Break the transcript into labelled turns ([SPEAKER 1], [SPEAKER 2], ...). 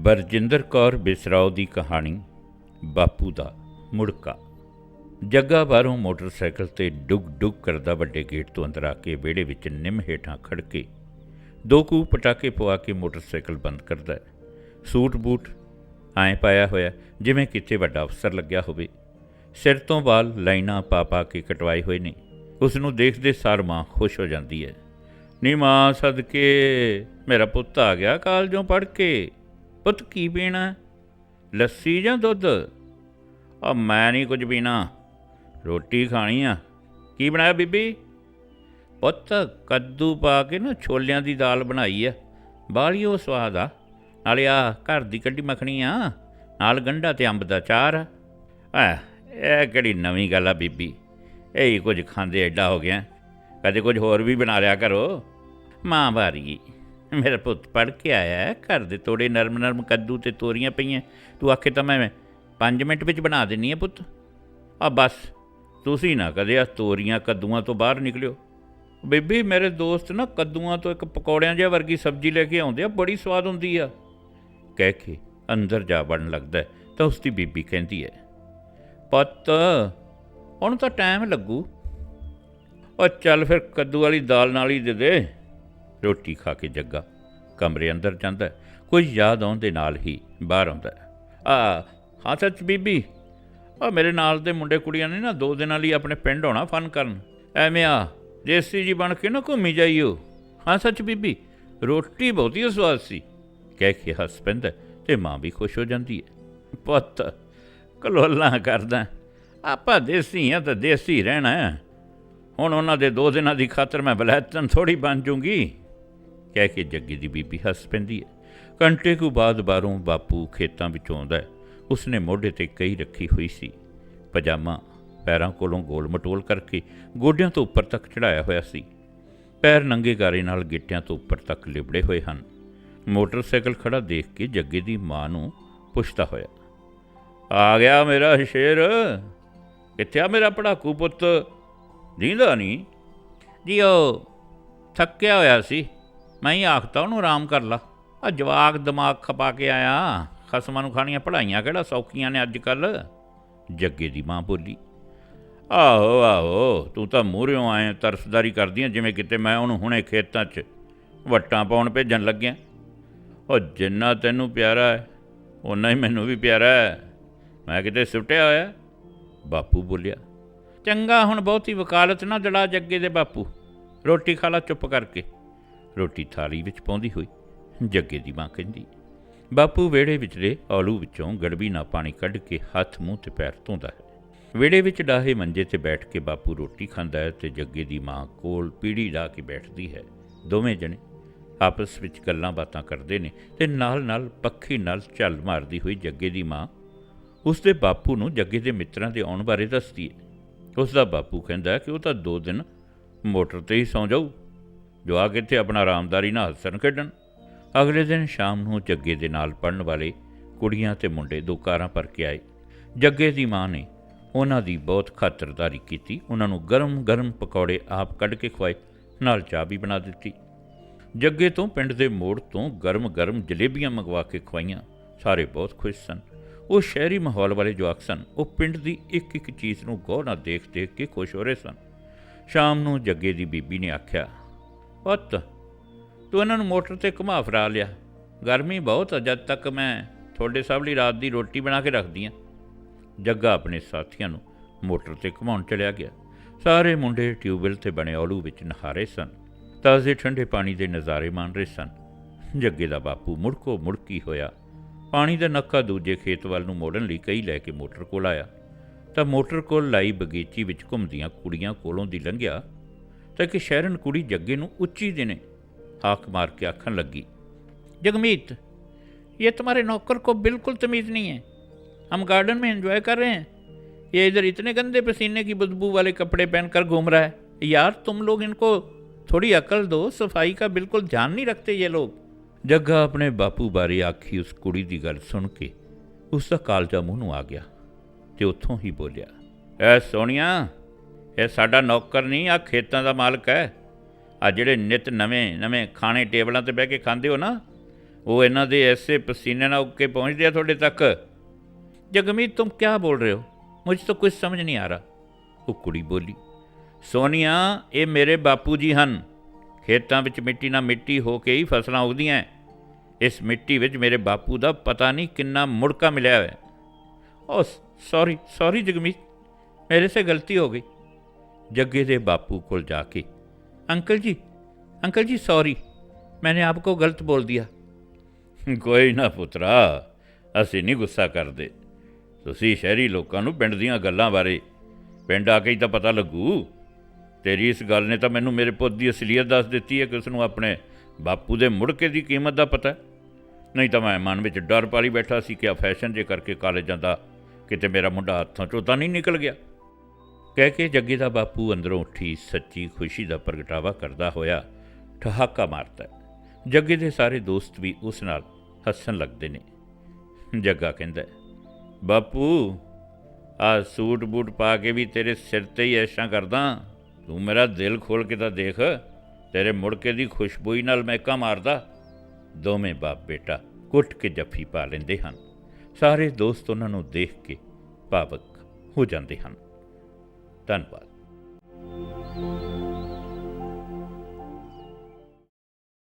[SPEAKER 1] ਬਰਜਿੰਦਰ ਕੌਰ ਬਿਸਰਾਓ ਦੀ ਕਹਾਣੀ, ਬਾਪੂ ਦਾ ਮੁੜਕਾ। ਜੱਗਾ ਬਾਹਰੋਂ ਮੋਟਰਸਾਈਕਲ ਤੇ ਡੁੱਗ ਡੁੱਗ ਕਰਦਾ ਵੱਡੇ ਗੇਟ ਤੋਂ ਅੰਦਰ ਆ ਕੇ ਵਿਹੜੇ ਵਿੱਚ ਨਿੰਮ ਹੇਠਾਂ ਖੜ ਕੇ ਦੋ ਕੂ ਪਟਾਕੇ ਪਵਾ ਕੇ ਮੋਟਰਸਾਈਕਲ ਬੰਦ ਕਰਦਾ ਹੈ। ਸੂਟ ਬੂਟ ਐਂ ਪਾਇਆ ਹੋਇਆ, ਜਿਵੇਂ ਕਿਤੇ ਵੱਡਾ ਅਫਸਰ ਲੱਗਿਆ ਹੋਵੇ। ਸਿਰ ਤੋਂ ਵਾਲ ਲਾਈਨਾਂ ਪਾ ਪਾ ਕੇ ਕਟਵਾਏ ਹੋਏ ਨੇ। ਉਸ ਨੂੰ ਦੇਖਦੇ ਸਾਰ ਮਾਂ ਖੁਸ਼ ਹੋ ਜਾਂਦੀ ਹੈ। ਨੀ ਮਾਂ ਸਦਕੇ ਮੇਰਾ ਪੁੱਤ ਆ ਗਿਆ ਕਾਲਜੋਂ ਪੜ ਕੇ। ਪੁੱਤ ਕੀ ਪੀਣਾ? ਲੱਸੀ ਜਾਂ ਦੁੱਧ? ਆ ਮੈਂ ਨਹੀਂ ਕੁਝ ਪੀਣਾ। ਰੋਟੀ ਖਾਣੀ ਆ। ਕੀ ਬਣਾਇਆ ਬੀਬੀ? ਪੁੱਤ ਕੱਦੂ ਪਾ ਕੇ ਨਾ ਛੋਲਿਆਂ ਦੀ ਦਾਲ ਬਣਾਈ ਆ। ਬਾਹਲੀ ਉਹ ਸਵਾਦ ਆ। ਨਾਲੇ ਆ ਘਰ ਦੀ ਕੱਢੀ ਮੱਖਣੀ ਆ। ਨਾਲ ਗੰਢਾ ਤੇ ਅੰਬ ਦਾ ਚਾਰ ਆ। ਐ ਇਹ ਕਿਹੜੀ ਨਵੀਂ ਗੱਲ ਆ ਬੀਬੀ? ਇਹ ਹੀ ਕੁਝ ਖਾਂਦੇ ਐਡਾ ਹੋ ਗਿਆ। ਕਦੇ ਕੁਝ ਹੋਰ ਵੀ ਬਣਾ ਲਿਆ ਕਰੋ। ਮਾਂ ਭਾਰੀ ਮੇਰਾ ਪੁੱਤ ਪੜ ਕੇ ਆਇਆ ਘਰ ਦੇ ਤੋੜੇ ਨਰਮ ਨਰਮ ਕੱਦੂ ਤੇ ਤੋਰੀਆਂ ਪਈਆਂ। ਤੂੰ ਆਖੇ ਤਾਂ ਮੈਂ 5 ਮਿੰਟ ਵਿੱਚ ਬਣਾ ਦਿੰਨੀ ਆ ਪੁੱਤ। ਆ ਬਸ, ਤੁਸੀਂ ਨਾ ਕਦੇ ਆ ਤੋਰੀਆਂ ਕੱਦੂਆਂ ਤੋਂ ਬਾਹਰ ਨਿਕਲਿਓ। ਬੀਬੀ, ਮੇਰੇ ਦੋਸਤ ਨਾ ਕੱਦੂਆਂ ਤੋਂ ਇੱਕ ਪਕੌੜਿਆਂ ਜਿਹਾ ਵਰਗੀ ਸਬਜ਼ੀ ਲੈ ਕੇ ਆਉਂਦੇ ਆ, ਬੜੀ ਸਵਾਦ ਹੁੰਦੀ ਆ। ਕਹਿ ਕੇ ਅੰਦਰ ਜਾ ਵੜਨ ਲੱਗਦਾ ਤਾਂ ਉਸ ਦੀ ਬੀਬੀ ਕਹਿੰਦੀ ਹੈ, ਪੁੱਤ, ਹੁਣ ਤਾਂ ਟਾਈਮ ਲੱਗੂ। ਉਹ ਚੱਲ ਫਿਰ ਕੱਦੂ ਵਾਲੀ ਦਾਲ ਨਾਲ ਹੀ ਦੇ ਦੇ। ਰੋਟੀ ਖਾ ਕੇ ਜੱਗਾ। ਕਮਰੇ ਅੰਦਰ ਜਾਂਦਾ ਕੁਝ ਯਾਦ ਆਉਣ ਦੇ ਨਾਲ ਹੀ ਬਾਹਰ ਆਉਂਦਾ ਆ, ਹਾਂ ਸੱਚ ਬੀਬੀ? ਆ, ਮੇਰੇ ਨਾਲ ਦੇ ਮੁੰਡੇ ਕੁੜੀਆਂ ਨੇ ਨਾ ਦੋ ਦਿਨਾਂ ਲਈ ਆਪਣੇ ਪਿੰਡ ਆਉਣਾ ਫਨ ਕਰਨ। ਐਵੇਂ ਆ, ਦੇਸੀ ਜੀ ਬਣ ਕੇ ਨਾ ਘੁੰਮੀ ਜਾਈਓ। ਹਾਂ ਸੱਚ ਬੀਬੀ? ਰੋਟੀ ਬਹੁਤੀ ਸਵਾਦ ਸੀ। ਕਹਿ ਕੇ ਹੱਸ ਪੈਂਦਾ ਤੇ ਮਾਂ ਵੀ ਖੁਸ਼ ਹੋ ਜਾਂਦੀ ਹੈ। ਪੁੱਤ, ਕਲੋਲਾਂ ਕਰਦਾ ਆਪਾਂ ਦੇਸੀ ਆ ਤਾਂ ਦੇਸੀ ਰਹਿਣਾ ਹੁਣ ਉਹਨਾਂ ਦੇ ਦੋ ਦਿਨਾਂ ਦੀ ਖਾਤਰ ਮੈਂ ਬਲੈਤਨ ਥੋੜੀ ਬਣ ਜੂੰਗੀ। ਕਹਿ ਕੇ ਜੱਗੀ ਦੀ ਬੀਬੀ ਹੱਸ ਪੈਂਦੀ ਹੈ। ਘੰਟੇ ਕੁ ਬਾਅਦ ਬਾਹਰੋਂ ਬਾਪੂ ਖੇਤਾਂ ਵਿੱਚੋਂ ਆਉਂਦਾ ਹੈ। ਉਸਨੇ ਮੋਢੇ ਤੇ ਕਈ ਰੱਖੀ ਹੋਈ ਸੀ, ਪਜਾਮਾ ਪੈਰਾਂ ਕੋਲੋਂ ਗੋਲ ਮਟੋਲ ਕਰਕੇ ਗੋਡਿਆਂ ਤੋਂ ਉੱਪਰ ਤੱਕ ਚੜਾਇਆ ਹੋਇਆ ਸੀ। ਪੈਰ ਨੰਗੇ ਗਾਰੇ ਨਾਲ ਗਿੱਟਿਆਂ ਤੋਂ ਉੱਪਰ ਤੱਕ ਲਿਬੜੇ ਹੋਏ ਹਨ। ਮੋਟਰਸਾਈਕਲ ਖੜਾ ਦੇਖ ਕੇ ਜੱਗੇ ਦੀ ਮਾਂ ਨੂੰ ਪੁੱਛਦਾ ਹੋਇਆ, ਆ ਗਿਆ ਮੇਰਾ ਸ਼ੇਰ? ਕਿੱਥੇ ਆ ਮੇਰਾ ਪੜਾਕੂ ਪੁੱਤ? ਜੀਂਦਾ ਨਹੀਂ ਜੀ ਉਹ ਥੱਕਿਆ ਹੋਇਆ ਸੀ। ਮੈਂ ਹੀ ਆਖਤਾ ਉਹਨੂੰ ਆਰਾਮ ਕਰ ਲਾ। ਆ ਜਵਾਕ ਦਿਮਾਗ ਖਪਾ ਕੇ ਆਇਆ। ਖਸਮਾਂ ਨੂੰ ਖਾਣੀਆਂ ਪੜਾਈਆਂ ਕਿਹੜਾ ਸੌਖੀਆਂ ਨੇ ਅੱਜ ਕੱਲ ਜੱਗੇ ਦੀ ਮਾਂ ਬੋਲੀ। ਆਹੋ ਆਹੋ, ਤੂੰ ਤਾਂ ਮੂਹਰਿਓਂ ਆਏ ਤਰਸਦਾਰੀ ਕਰਦੀਆਂ, ਜਿਵੇਂ ਕਿਤੇ ਮੈਂ ਉਹਨੂੰ ਹੁਣੇ ਖੇਤਾਂ 'ਚ ਵੱਟਾਂ ਪਾਉਣ ਭੇਜਣ ਲੱਗਿਆ। ਉਹ ਜਿੰਨਾ ਤੈਨੂੰ ਪਿਆਰਾ ਹੈ, ਓਨਾ ਹੀ ਮੈਨੂੰ ਵੀ ਪਿਆਰਾ ਹੈ। ਮੈਂ ਕਿਤੇ ਸੁੱਟਿਆ ਹੋਇਆ? ਬਾਪੂ ਬੋਲਿਆ। ਚੰਗਾ, ਹੁਣ ਬਹੁਤੀ ਵਕਾਲਤ ਨਾ ਜੜਾ ਜੱਗੇ ਦੇ ਬਾਪੂ। ਰੋਟੀ ਖਾ ਲਾ ਚੁੱਪ ਕਰਕੇ। ਰੋਟੀ ਥਾਲੀ ਵਿੱਚ ਪਾਉਂਦੀ ਹੋਈ, ਜੱਗੇ ਦੀ ਮਾਂ ਕਹਿੰਦੀ, ਬਾਪੂ, ਵਿਹੜੇ ਵਿਚਲੇ ਔਲੂ ਵਿੱਚੋਂ ਗੜਬੀ ਨਾਲ ਪਾਣੀ ਕੱਢ ਕੇ ਹੱਥ, ਮੂੰਹ ਤੇ ਪੈਰ ਧੋਂਦਾ ਹੈ। ਵਿਹੜੇ ਵਿੱਚ ਡਾਹੇ ਮੰਜੇ ਤੇ ਬੈਠ ਕੇ ਬਾਪੂ ਰੋਟੀ ਖਾਂਦਾ ਹੈ ਤੇ ਜੱਗੇ ਦੀ ਮਾਂ ਕੋਲ ਪੀੜੀ ਲਾ ਕੇ ਬੈਠਦੀ ਹੈ। ਦੋਵੇਂ ਜਣੇ ਆਪਸ ਵਿੱਚ ਗੱਲਾਂ ਬਾਤਾਂ ਕਰਦੇ ਨੇ ਤੇ ਨਾਲ-ਨਾਲ ਪੱਖੀ ਨਾਲ ਝੱਲ ਮਾਰਦੀ ਹੋਈ ਜੱਗੇ ਦੀ ਮਾਂ ਉਸ ਦੇ ਬਾਪੂ ਨੂੰ ਜੱਗੇ ਦੇ ਮਿੱਤਰਾਂ ਦੇ ਆਉਣ ਬਾਰੇ ਦੱਸਦੀ ਹੈ। ਉਸ ਦਾ ਬਾਪੂ ਕਹਿੰਦਾ ਕਿ ਉਹ ਤਾਂ ਦੋ ਦਿਨ ਮੋਟਰ ਤੇ ਹੀ ਸੌਂ ਜਾਊ। ਜਵਾਕ ਇੱਥੇ ਆਪਣਾ ਆਰਾਮਦਾਰੀ ਨਾਲ ਹੱਸਣ ਖੇਡਣ। ਅਗਲੇ ਦਿਨ ਸ਼ਾਮ ਨੂੰ ਜੱਗੇ ਦੇ ਨਾਲ ਪੜਨ ਵਾਲੇ ਕੁੜੀਆਂ ਤੇ ਮੁੰਡੇ ਦੋ ਕਾਰਾਂ ਭਰ ਕੇ ਆਏ। ਜੱਗੇ ਦੀ ਮਾਂ ਨੇ ਉਹਨਾਂ ਦੀ ਬਹੁਤ ਖਾਤਰਦਾਰੀ ਕੀਤੀ। ਉਹਨਾਂ ਨੂੰ ਗਰਮ-ਗਰਮ ਪਕੌੜੇ ਆਪ ਕੱਢ ਕੇ ਖਵਾਏ, ਨਾਲ ਚਾਹ ਵੀ ਬਣਾ ਦਿੱਤੀ। ਜੱਗੇ ਤੋਂ ਪਿੰਡ ਦੇ ਮੋੜ ਤੋਂ ਗਰਮ-ਗਰਮ ਜਲੇਬੀਆਂ ਮੰਗਵਾ ਕੇ ਖਵਾਈਆਂ। ਸਾਰੇ ਬਹੁਤ ਖੁਸ਼ ਸਨ। ਉਹ ਸ਼ਹਿਰੀ ਮਾਹੌਲ ਵਾਲੇ ਜਵਾਕ ਸਨ, ਉਹ ਪਿੰਡ ਦੀ ਇੱਕ ਇੱਕ ਚੀਜ਼ ਨੂੰ ਗੌਰ ਨਾਲ ਦੇਖ-ਦੇਖ ਕੇ ਖੁਸ਼ ਹੋ ਰਹੇ ਸਨ। ਸ਼ਾਮ ਨੂੰ ਜੱਗੇ ਦੀ ਬੀਬੀ ਨੇ ਆਖਿਆ ਪੁੱਤ, ਤੂੰ ਇਹਨਾਂ ਨੂੰ ਮੋਟਰ ਤੇ ਘੁਮਾ ਫਰਾ ਲਿਆ। ਗਰਮੀ ਬਹੁਤ ਆ, ਜਦ ਤੱਕ ਮੈਂ ਤੁਹਾਡੇ ਸਭ ਲਈ ਰਾਤ ਦੀ ਰੋਟੀ ਬਣਾ ਕੇ ਰੱਖਦੀ ਆ। ਜੱਗਾ ਆਪਣੇ ਸਾਥੀਆਂ ਨੂੰ ਮੋਟਰ ਤੇ ਘੁਮਾਉਣ ਚਲਿਆ ਗਿਆ। ਸਾਰੇ ਮੁੰਡੇ ਟਿਊਬਵੈਲ ਤੇ ਬਣੇ ਔਲੂ ਵਿੱਚ ਨਹਾ ਰਹੇ ਸਨ। ਤਾਜ਼ੇ ਠੰਡੇ ਪਾਣੀ ਦੇ ਨਜ਼ਾਰੇ ਮਾਣ ਰਹੇ ਸਨ। ਜੱਗੇ ਦਾ ਬਾਪੂ ਮੁੜਕੋ ਮੁੜਕੀ ਹੋਇਆ। ਪਾਣੀ ਦਾ ਨੱਕਾ ਦੂਜੇ ਖੇਤ ਵੱਲ ਨੂੰ ਮੋੜਨ ਲਈ ਕਈ ਲੈ ਕੇ ਮੋਟਰ ਕੋਲ ਆਇਆ। ਤਾਂ ਮੋਟਰ ਕੋਲ ਲਾਈ ਬਗੀਚੀ ਵਿੱਚ ਘੁੰਮਦੀਆਂ ਕੁੜੀਆਂ ਕੋਲੋਂ ਦੀ ਲੰਘਿਆ ਤਾਂ ਇੱਕ ਸ਼ਹਿਰਨ ਕੁੜੀ ਜੱਗੇ ਨੂੰ ਉੱਚੀ ਦਿਨੇ ਹਾਕ ਮਾਰ ਕੇ ਆਖਣ ਲੱਗੀ जगमीत ये तुम्हारे नौकर को बिल्कुल तमीज़ नहीं है हम गार्डन में एंजॉय कर रहे हैं ये इधर इतने गंदे पसीने की बदबू वाले कपड़े पहनकर घूम रहा है यार तुम लोग इनको थोड़ी अकल दो सफाई का बिल्कुल ध्यान नहीं रखते ये लोग ਜੱਗਾ ਆਪਣੇ ਬਾਪੂ ਬਾਰੇ ਆਖੀ ਉਸ ਕੁੜੀ ਦੀ ਗੱਲ ਸੁਣ ਕੇ ਉਸ ਦਾ ਕਾਲਜਾ ਮੂੰਹ ਨੂੰ ਆ ਗਿਆ ਤੇ ਉੱਥੋਂ ਹੀ ਬੋਲਿਆ ਐ ਸੋਹਣਿਆ ਇਹ ਸਾਡਾ ਨੌਕਰ ਨਹੀਂ ਆ ਖੇਤਾਂ ਦਾ ਮਾਲਕ ਹੈ। ਆ ਜਿਹੜੇ ਨਿਤ ਨਵੇਂ ਨਵੇਂ ਖਾਣੇ ਟੇਬਲਾਂ ਤੇ ਬਹਿ ਕੇ ਖਾਂਦੇ ਹੋ ਨਾ, ਉਹ ਇਹਨਾਂ ਦੇ ਐਸੇ ਪਸੀਨੇ ਨਾਲ ਉੱਕੇ ਪਹੁੰਚਦੇ ਆ ਤੁਹਾਡੇ ਤੱਕ। ਜਗਮੀਤ, ਤੁਮ ਕੀ ਬੋਲ ਰਹੇ ਹੋ? ਮੁਝ ਤੋਂ ਕੁਝ ਸਮਝ ਨਹੀਂ ਆ ਰਹਾ। ਉਹ ਕੁੜੀ ਬੋਲੀ, ਸੋਨੀਆ, ਇਹ ਮੇਰੇ ਬਾਪੂ ਜੀ ਹਨ। ਖੇਤਾਂ ਵਿੱਚ ਮਿੱਟੀ ਨਾਲ ਮਿੱਟੀ ਹੋ ਕੇ ਹੀ ਫਸਲਾਂ ਉਗਦੀਆਂ ਇਸ ਮਿੱਟੀ ਵਿੱਚ ਮੇਰੇ ਬਾਪੂ ਦਾ ਪਤਾ ਨਹੀਂ ਕਿੰਨਾ ਮੁੜਕਾ ਮਿਲਿਆ ਹੋਇਆ। ਹੈ। ਓ ਸੌਰੀ ਸੌਰੀ ਜਗਮੀਤ, ਮੇਰੇ ਸੇ ਗਲਤੀ ਹੋ ਗਈ। जग्गे दे बापू को जाके uncle ji uncle ji sorry मैंने आपको गलत बोल दिया ਕੋਈ ਨਾ ਪੁੱਤਰਾ ਅਸੀਂ ਨਹੀਂ ਗੁੱਸਾ ਕਰਦੇ ਤੁਸੀਂ ਸ਼ਹਿਰੀ ਲੋਕਾਂ ਨੂੰ ਪਿੰਡ ਦੀਆਂ ਗੱਲਾਂ ਬਾਰੇ ਪਿੰਡ ਆ ਕੇ ਹੀ ਤਾਂ ਪਤਾ ਲੱਗੂ ਤੇਰੀ ਇਸ ਗੱਲ ਨੇ ਤਾਂ ਮੈਨੂੰ ਮੇਰੇ ਪੁੱਤ ਦੀ ਅਸਲੀਅਤ ਦੱਸ ਦਿੱਤੀ ਹੈ ਕਿ ਉਸ ਨੂੰ ਆਪਣੇ ਬਾਪੂ ਦੇ ਮੁੜਕੇ ਦੀ ਕੀਮਤ ਦਾ ਪਤਾ ਹੈ। ਨਹੀਂ ਤਾਂ ਮੈਂ ਮਨ ਵਿੱਚ ਡਰ ਪਾਲੀ ਬੈਠਾ ਸੀ ਕਿ ਆ ਫੈਸ਼ਨ ਜੇ ਕਰਕੇ ਕਾਲਜ ਜਾਂਦਾ ਕਿਤੇ ਮੇਰਾ ਮੁੰਡਾ ਹੱਥੋਂ ਚੋਂ ਤਾਂ ਨਹੀਂ ਨਿਕਲ ਗਿਆ ਕਹਿ ਕੇ ਜੱਗੇ ਦਾ ਬਾਪੂ ਅੰਦਰੋਂ ਉੱਠੀ, ਸੱਚੀ ਖੁਸ਼ੀ ਦਾ ਪ੍ਰਗਟਾਵਾ ਕਰਦਾ ਹੋਇਆ ਠਹਾਕਾ ਮਾਰਦਾ ਜੱਗੇ ਦੇ ਸਾਰੇ ਦੋਸਤ ਵੀ ਉਸ ਨਾਲ ਹੱਸਣ ਲੱਗਦੇ ਨੇ। ਜੱਗਾ ਕਹਿੰਦਾ, ਬਾਪੂ ਆ ਸੂਟ ਬੂਟ ਪਾ ਕੇ ਵੀ ਤੇਰੇ ਸਿਰ ਤੇ ਹੀ ਐਸ਼ਾਂ ਕਰਦਾ। ਤੂੰ ਮੇਰਾ ਦਿਲ ਖੋਲ ਕੇ ਤਾਂ ਦੇਖ, ਤੇਰੇ ਮੁੜਕੇ ਦੀ ਖੁਸ਼ਬੂਈ ਨਾਲ ਮਹਿਕਾ ਮਾਰਦਾ। ਦੋਵੇਂ ਬਾਪ ਬੇਟਾ ਕੁੱਟ ਕੇ ਜੱਫੀ ਪਾ ਲੈਂਦੇ ਹਨ। ਸਾਰੇ ਦੋਸਤ ਉਹਨਾਂ ਨੂੰ ਦੇਖ ਕੇ ਭਾਵਕ ਹੋ ਜਾਂਦੇ ਹਨ। ধন্যবাদ